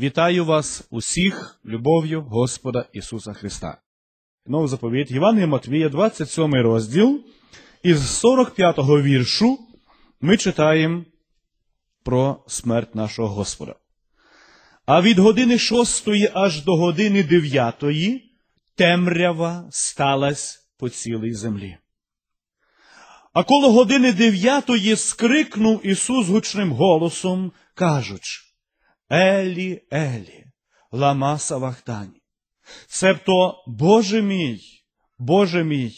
Вітаю вас усіх любов'ю Господа Ісуса Христа. Новий заповіт Євангелія Матвія, 27 розділ, із 45-го віршу ми читаємо про смерть нашого Господа. А від години шостої аж до години дев'ятої темрява сталась по цілій землі. А коло години дев'ятої скрикнув Ісус гучним голосом, кажучи, Елі, Елі, лама савахтані. Себто, Боже мій, Боже мій,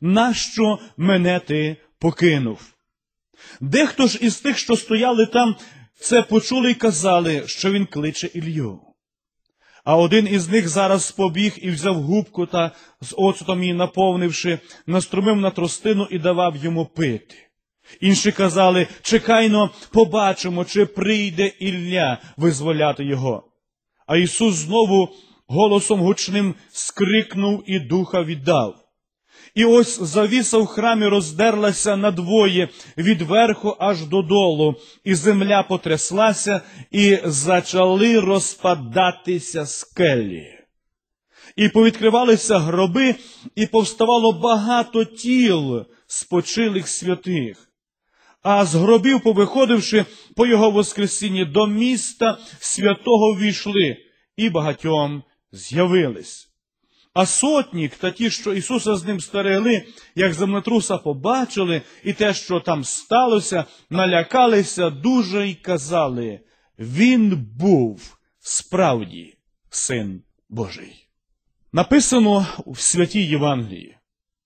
нащо мене ти покинув? Дехто ж із тих, що стояли там, це почули й казали, що він кличе Ілью. А один із них зараз побіг і взяв губку та з оцтом її наповнивши, наструмив на тростину і давав йому пити. Інші казали, чекайно, побачимо, чи прийде Ілля визволяти його. А Ісус знову голосом гучним скрикнув і духа віддав. І ось завіса в храмі роздерлася надвоє від верху аж додолу, і земля потряслася, і зачали розпадатися скелі. І повідкривалися гроби, і повставало багато тіл спочилих святих. А з гробів, повиходивши по його воскресінні до міста святого війшли, і багатьом з'явились. А сотнік та ті, що Ісуса з ним стерегли, як землетруса побачили, і те, що там сталося, налякалися дуже й казали, Він був справді син Божий. Написано в святій Євангелії,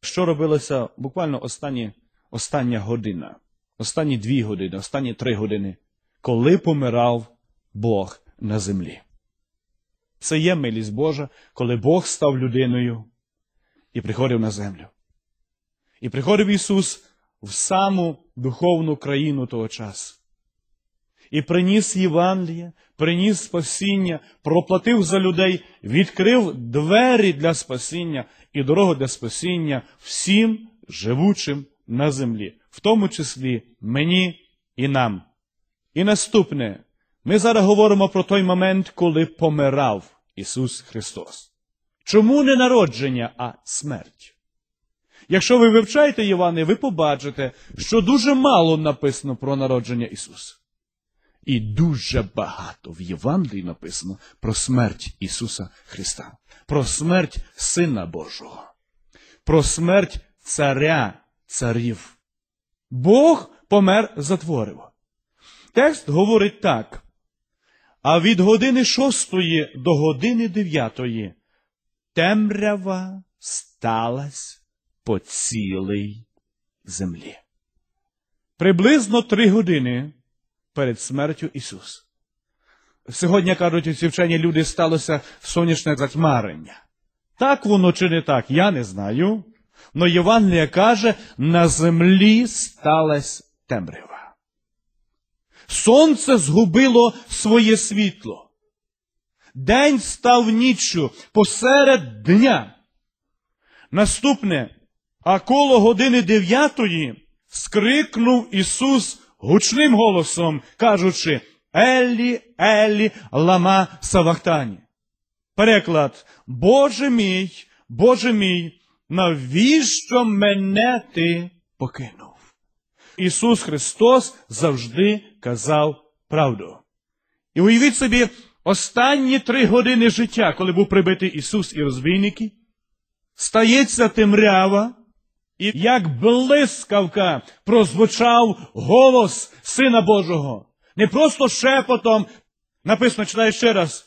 що робилося буквально останні, остання година, останні дві години, останні три години, коли помирав Бог на землі. Це є милість Божа, коли Бог став людиною і приходив на землю. І приходив Ісус в саму духовну країну того часу. І приніс Євангеліє, приніс спасіння, проплатив за людей, відкрив двері для спасіння і дорогу для спасіння всім живучим на землі, в тому числі мені і нам. І наступне. Ми зараз говоримо про той момент, коли помирав Ісус Христос. Чому не народження, а смерть? Якщо ви вивчаєте Івани, ви побачите, що дуже мало написано про народження Ісуса. І дуже багато в Євангелії написано про смерть Ісуса Христа, про смерть Сина Божого, про смерть Царя Царів. Бог помер затворив. Текст говорить так. А від години шостої до години дев'ятої темрява сталась по цілій землі. Приблизно три години перед смертю Ісуса. Сьогодні, кажуть, ці вчені люди сталося сонячне затьмарення. Так воно чи не так, я не знаю. Но Євангелія каже, на землі сталася темрява. Сонце згубило своє світло. День став ніччю посеред дня. Наступне, а коло години дев'ятої скрикнув Ісус гучним голосом, кажучи Елі, Елі, лама Савахтані. Переклад Боже мій, Боже мій, навіщо мене ти покинув? Ісус Христос завжди казав правду. І уявіть собі, останні три години життя, коли був прибитий Ісус і розбійники, стається темрява, і як блискавка прозвучав голос Сина Божого. Не просто шепотом, написано, читаю ще раз.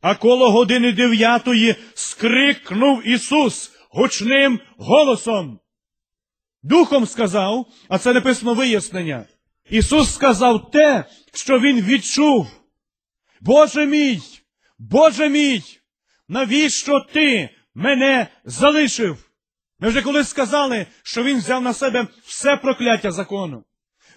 А коло години дев'ятої скрикнув Ісус гучним голосом. Духом сказав, а це написано вияснення. Ісус сказав те, що Він відчув. Боже мій, Боже мій, навіщо ти мене залишив? Ми вже колись сказали, що Він взяв на себе все прокляття закону,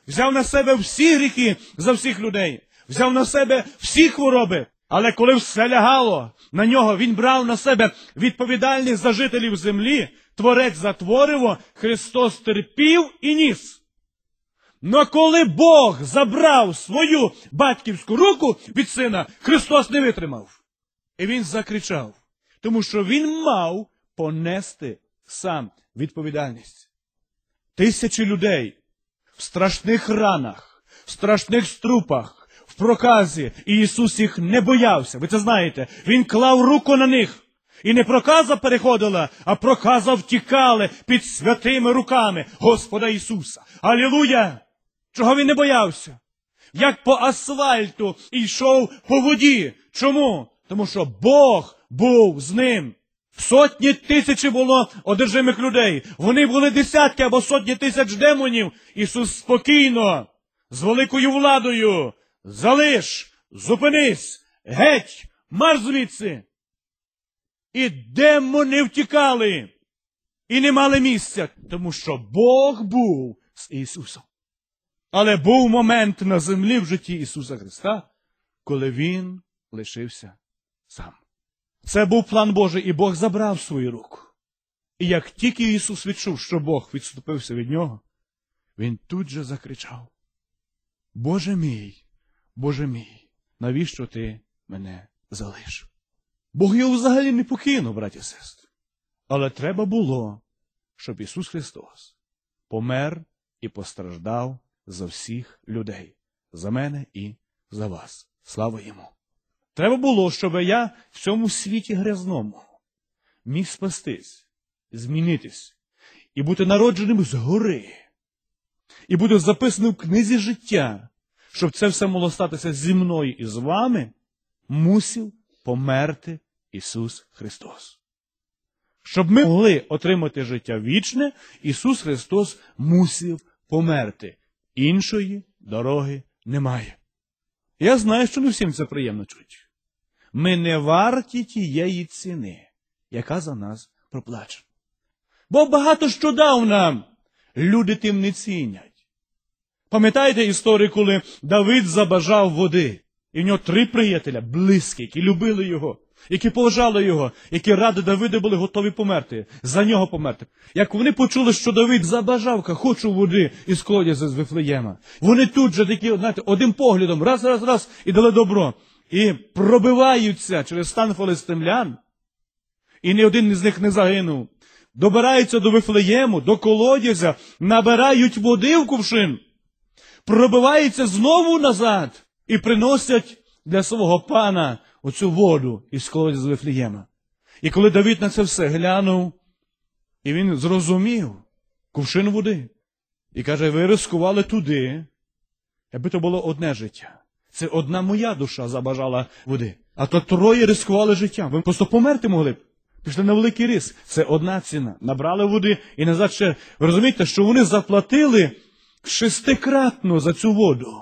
взяв на себе всі гріхи за всіх людей, взяв на себе всі хвороби. Але коли все лягало на нього, він брав на себе відповідальність за жителів землі, творець затвориво, Христос терпів і ніс. Но коли Бог забрав свою батьківську руку від сина, Христос не витримав. І він закричав, тому що він мав понести сам відповідальність. Тисячі людей в страшних ранах, в страшних струпах, в проказі, і Ісус їх не боявся. Ви це знаєте. Він клав руку на них. І не проказа переходила, а проказа втікали під святими руками Господа Ісуса. Алілуя! Чого він не боявся? Як по асфальту йшов по воді. Чому? Тому що Бог був з ним. Сотні тисячі було одержимих людей. Вони були десятки або сотні тисяч демонів. Ісус спокійно, з великою владою. Залиш, зупинись, геть, марш звідси. І демони втікали. І не мали місця, тому що Бог був з Ісусом. Але був момент на землі в житті Ісуса Христа, коли Він лишився сам. Це був план Божий, і Бог забрав свою руку. І як тільки Ісус відчув, що Бог відступився від нього, Він тут же закричав: Боже мій, Боже мій, навіщо ти мене залишив? Бог його взагалі не покинув, браті і сестри. Але треба було, щоб Ісус Христос помер і постраждав за всіх людей, за мене і за вас. Слава йому! Треба було, щоб я в цьому світі грязному міг спастись, змінитись і бути народженим згори, і бути записаним в книзі життя, щоб це все могло статися зі мною і з вами, мусив померти Ісус Христос. Щоб ми могли отримати життя вічне, Ісус Христос мусив померти. Іншої дороги немає. Я знаю, що не всім це приємно чути. Ми не варті тієї ціни, яка за нас проплачена. Бо багато що дав нам, люди тим не цінять. Пам'ятаєте історію, коли Давид забажав води, і в нього три приятеля, близькі, які любили його, які поважали його, які ради Давида були готові померти, за нього померти. Як вони почули, що Давид забажав, хочу води із колодязя з Вифлеєма, вони тут же такі, знаєте, одним поглядом, раз, раз, раз, і дали добро. І пробиваються через стан фалестимлян, і ні один із них не загинув. Добираються до Вифлеєму, до колодязя, набирають води в кувшин, пробиваються знову назад і приносять для свого пана оцю воду із колодязя з Вифлеєма. І коли Давид на це все глянув, і він зрозумів кувшин води. І каже, ви рискували туди, якби то було одне життя. Це одна моя душа забажала води. А то троє рискували життям. Ви просто померти могли б. Пішли на великий риск. Це одна ціна. Набрали води і назад ще. Ви розумієте, що вони заплатили шестикратно за цю воду.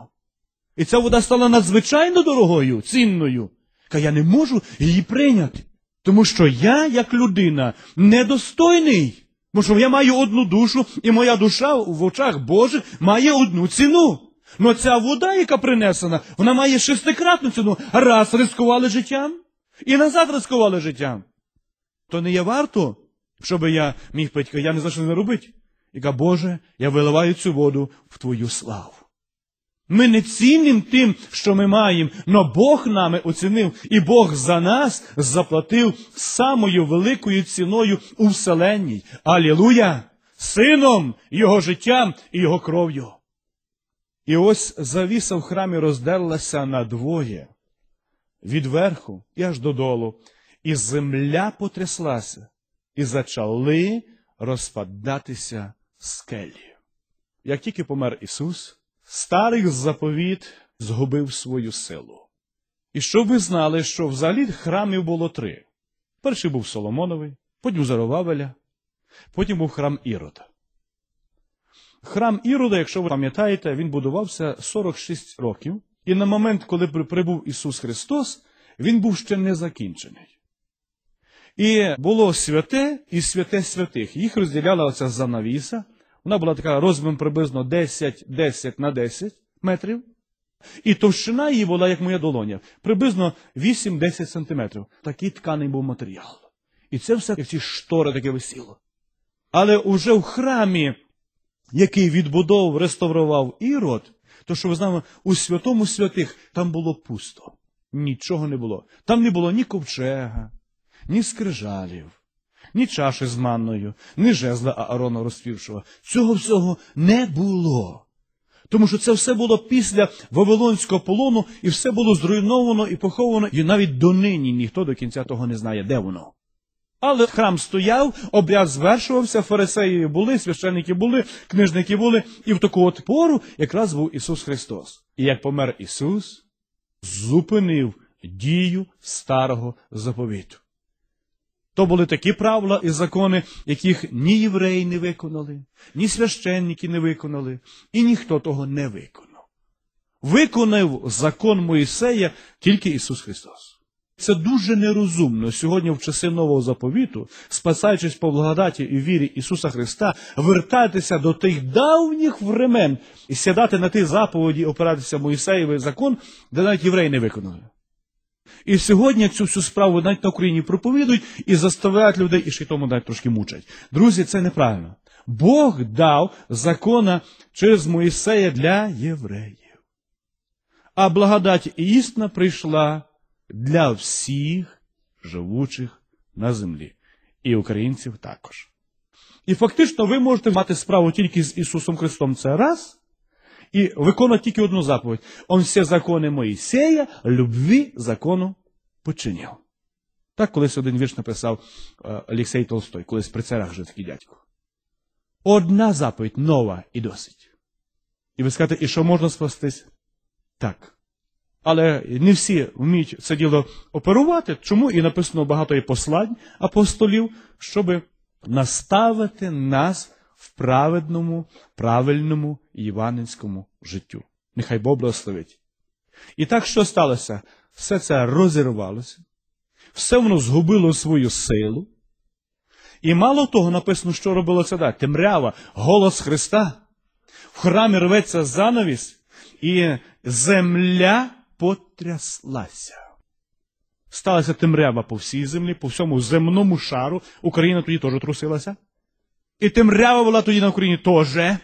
І ця вода стала надзвичайно дорогою, цінною. Ка я не можу її прийняти. Тому що я, як людина, недостойний. Бо що я маю одну душу, і моя душа в очах Божих має одну ціну. Но ця вода, яка принесена, вона має шестикратну ціну. Раз рискували життям, і назад рискували життям. То не є варто, щоб я міг пити, я не знаю, що не робити. Яка, Боже, я виливаю цю воду в Твою славу. Ми не цінним тим, що ми маємо, но Бог нами оцінив, і Бог за нас заплатив самою великою ціною у вселенній. Алілуя! Сином, Його життям і Його кров'ю. І ось завіса в храмі роздерлася надвоє, від верху і аж додолу, і земля потряслася, і зачали розпадатися скелі. Як тільки помер Ісус, старий заповіт згубив свою силу. І щоб ви знали, що взагалі храмів було три. Перший був Соломоновий, потім Заровавеля, потім був храм Ірода. Храм Ірода, якщо ви пам'ятаєте, він будувався 46 років, і на момент, коли прибув Ісус Христос, він був ще не закінчений. І було святе і святе святих. Їх розділяла оця занавіса. Вона була така розміром приблизно 10 10 на 10 метрів. І товщина її була, як моя долоня, приблизно 8-10 сантиметрів. Такий тканий був матеріал. І це все як ці штори таке висіло. Але уже в храмі який відбудовував, реставрував ірод, то що ви знаємо, у святому святих там було пусто. Нічого не було. Там не було ні ковчега, ні скрижалів, ні чаші з манною, ні жезла Аарона розпівшого. Цього всього не було. Тому що це все було після Вавилонського полону, і все було зруйновано і поховано, і навіть донині ніхто до кінця того не знає, де воно. Але храм стояв, обряд звершувався, фарисеї були, священники були, книжники були, і в таку от пору якраз був Ісус Христос. І як помер Ісус, зупинив дію старого заповіту. То були такі правила і закони, яких ні євреї не виконали, ні священники не виконали, і ніхто того не виконав. Виконав закон Моїсея тільки Ісус Христос. Це дуже нерозумно сьогодні, в часи нового заповіту, спасаючись по благодаті і вірі Ісуса Христа, вертатися до тих давніх времен і сідати на ті заповіді, опиратися Моїсеєвий закон, де навіть євреї не виконали. І сьогодні цю всю справу навіть на Україні проповідують і заставляють людей, і ще й тому навіть трошки мучать. Друзі, це неправильно. Бог дав закона через Моїсея для євреїв. А благодать істина прийшла для всіх живучих на землі, і українців також. І фактично ви можете мати справу тільки з Ісусом Христом це раз, і виконувати тільки одну заповідь. Он всі закони Моїсея, любві закону починив. Так колись один вірш написав е, Олексій Толстой, колись при царах жив такий дядько. Одна заповідь нова і досить. І ви скажете, і що можна спастись? Так. Але не всі вміють це діло оперувати, чому і написано багато і послань апостолів, щоб наставити нас в праведному, правильному іванинському життю. Нехай Бог благословить. І так що сталося? Все це розірвалося, все воно згубило свою силу. І мало того написано, що робило це далі. Темрява, голос Христа. В храмі рветься занавіс, і земля потряслася. Сталася темрява по всій землі, по всьому земному шару. Україна тоді теж трусилася. І темрява була тоді на Україні теж.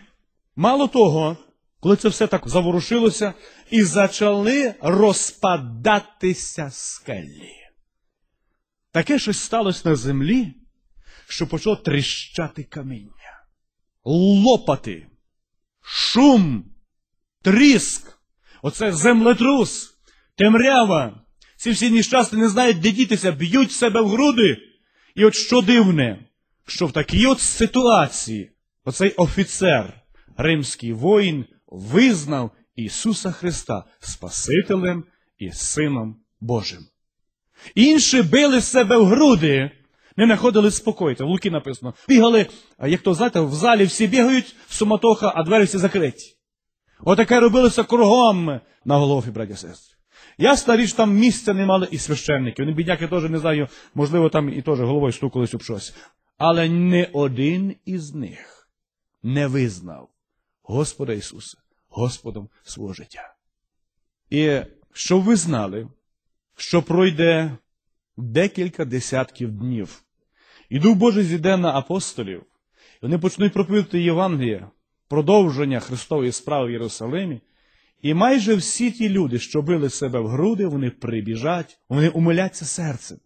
Мало того, коли це все так заворушилося, і почали розпадатися скелі. Таке щось сталося на землі, що почало тріщати каміння, лопати, шум, тріск, оце землетрус, темрява. Ці всі нещасні не знають, де дітися, б'ють себе в груди. І от що дивне, що в такій от ситуації оцей офіцер, римський воїн, визнав Ісуса Христа Спасителем і Сином Божим. Інші били себе в груди, не знаходили спокою. В Луки написано. Бігали, як то знаєте, в залі всі бігають, суматоха, а двері всі закриті. Отаке робилося кругом на голові, браті сестри. Ясна річ, там місця не мали і священники. Вони, бідняки, теж не знаю, можливо, там і теж головою стукались об щось. Але не один із них не визнав Господа Ісуса Господом свого життя. І щоб ви знали, що пройде декілька десятків днів, і Дух Божий зійде на апостолів, і вони почнуть проповідати Євангелія, продовження Христової справи в Єрусалимі. І майже всі ті люди, що били себе в груди, вони прибіжать, вони умиляться серцем.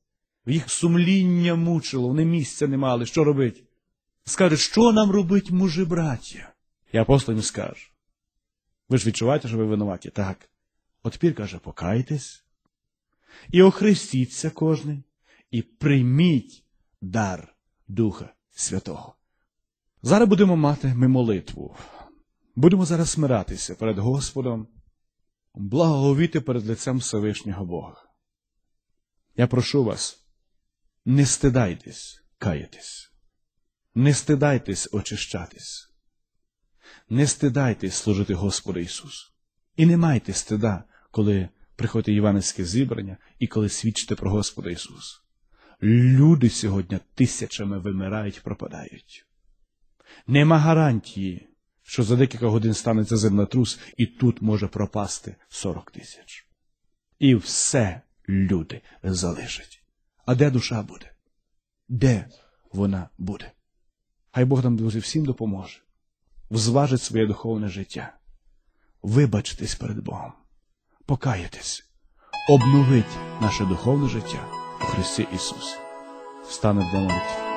Їх сумління мучило, вони місця не мали, що робити. Скажуть, що нам робить мужі браття? І апостол їм скаже. Ви ж відчуваєте, що ви винуваті? Так. От тепер каже, покайтесь і охрестіться кожний, і прийміть дар Духа Святого. Зараз будемо мати ми молитву. Будемо зараз смиратися перед Господом, благоговіти перед лицем Всевишнього Бога. Я прошу вас, не стидайтесь каятись, не стидайтесь очищатись, не стидайтесь служити Господу Ісусу. І не майте стида, коли приходить євангельське зібрання і коли свідчите про Господа Ісуса. Люди сьогодні тисячами вимирають, пропадають. Нема гарантії що за декілька годин станеться землетрус, і тут може пропасти 40 тисяч. І все люди залишать. А де душа буде? Де вона буде? Хай Бог нам, друзі, всім допоможе. взважить своє духовне життя, вибачитись перед Богом, покаятись, обновить наше духовне життя у Христі Ісусі. Стане в молитві.